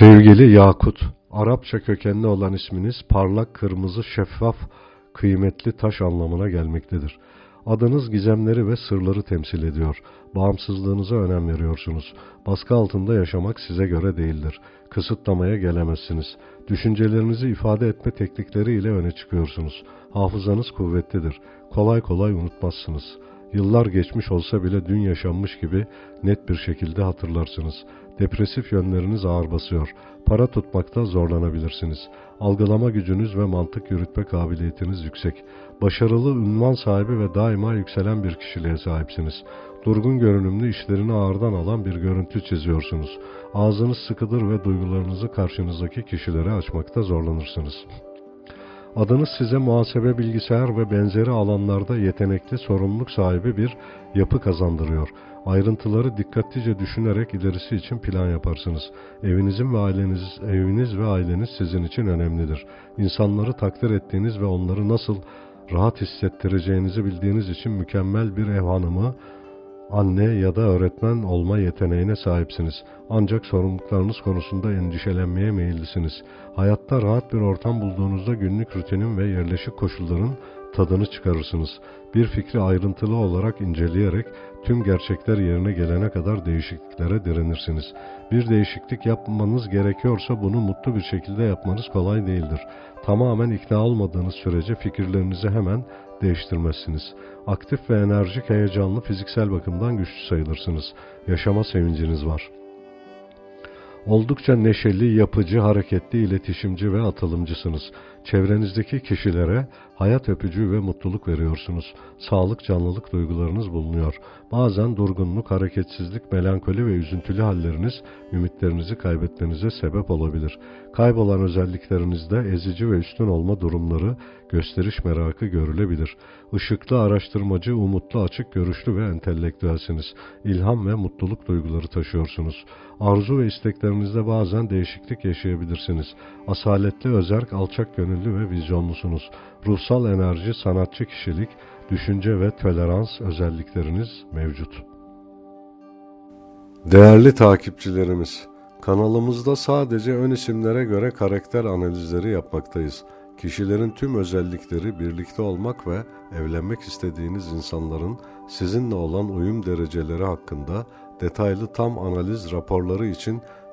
Sevgili Yakut, Arapça kökenli olan isminiz parlak, kırmızı, şeffaf, kıymetli taş anlamına gelmektedir. Adınız gizemleri ve sırları temsil ediyor. Bağımsızlığınıza önem veriyorsunuz. Baskı altında yaşamak size göre değildir. Kısıtlamaya gelemezsiniz. Düşüncelerinizi ifade etme teknikleriyle öne çıkıyorsunuz. Hafızanız kuvvetlidir. Kolay kolay unutmazsınız. Yıllar geçmiş olsa bile dün yaşanmış gibi net bir şekilde hatırlarsınız. Depresif yönleriniz ağır basıyor. Para tutmakta zorlanabilirsiniz. Algılama gücünüz ve mantık yürütme kabiliyetiniz yüksek. Başarılı, ünvan sahibi ve daima yükselen bir kişiliğe sahipsiniz. Durgun görünümlü işlerini ağırdan alan bir görüntü çiziyorsunuz. Ağzınız sıkıdır ve duygularınızı karşınızdaki kişilere açmakta zorlanırsınız. Adınız size muhasebe, bilgisayar ve benzeri alanlarda yetenekli, sorumluluk sahibi bir yapı kazandırıyor. Ayrıntıları dikkatlice düşünerek ilerisi için plan yaparsınız. Evinizin ve aileniz, eviniz ve aileniz sizin için önemlidir. İnsanları takdir ettiğiniz ve onları nasıl rahat hissettireceğinizi bildiğiniz için mükemmel bir ev hanımı, anne ya da öğretmen olma yeteneğine sahipsiniz. Ancak sorumluluklarınız konusunda endişelenmeye meyillisiniz. Hayatta rahat bir ortam bulduğunuzda günlük rutinin ve yerleşik koşulların tadını çıkarırsınız. Bir fikri ayrıntılı olarak inceleyerek tüm gerçekler yerine gelene kadar değişikliklere direnirsiniz. Bir değişiklik yapmanız gerekiyorsa bunu mutlu bir şekilde yapmanız kolay değildir. Tamamen ikna olmadığınız sürece fikirlerinizi hemen değiştirmezsiniz. Aktif ve enerjik, heyecanlı, fiziksel bakımdan güçlü sayılırsınız. Yaşama sevinciniz var. Oldukça neşeli, yapıcı, hareketli, iletişimci ve atılımcısınız. Çevrenizdeki kişilere hayat öpücüğü ve mutluluk veriyorsunuz. Sağlık, canlılık duygularınız bulunuyor. Bazen durgunluk, hareketsizlik, melankoli ve üzüntülü halleriniz ümitlerinizi kaybetmenize sebep olabilir. Kaybolan özelliklerinizde ezici ve üstün olma durumları, gösteriş merakı görülebilir. Işıklı, araştırmacı, umutlu, açık görüşlü ve entelektüelsiniz. İlham ve mutluluk duyguları taşıyorsunuz. Arzu ve isteklerinizde bazen değişiklik yaşayabilirsiniz. Asaletli, özerk, alçak gönüllü ve vizyonlusunuz. Ruhsal enerji, sanatçı kişilik, düşünce ve tolerans özellikleriniz mevcut. Değerli takipçilerimiz, kanalımızda sadece ön isimlere göre karakter analizleri yapmaktayız. Kişilerin tüm özellikleri birlikte olmak ve evlenmek istediğiniz insanların sizinle olan uyum dereceleri hakkında detaylı tam analiz raporları için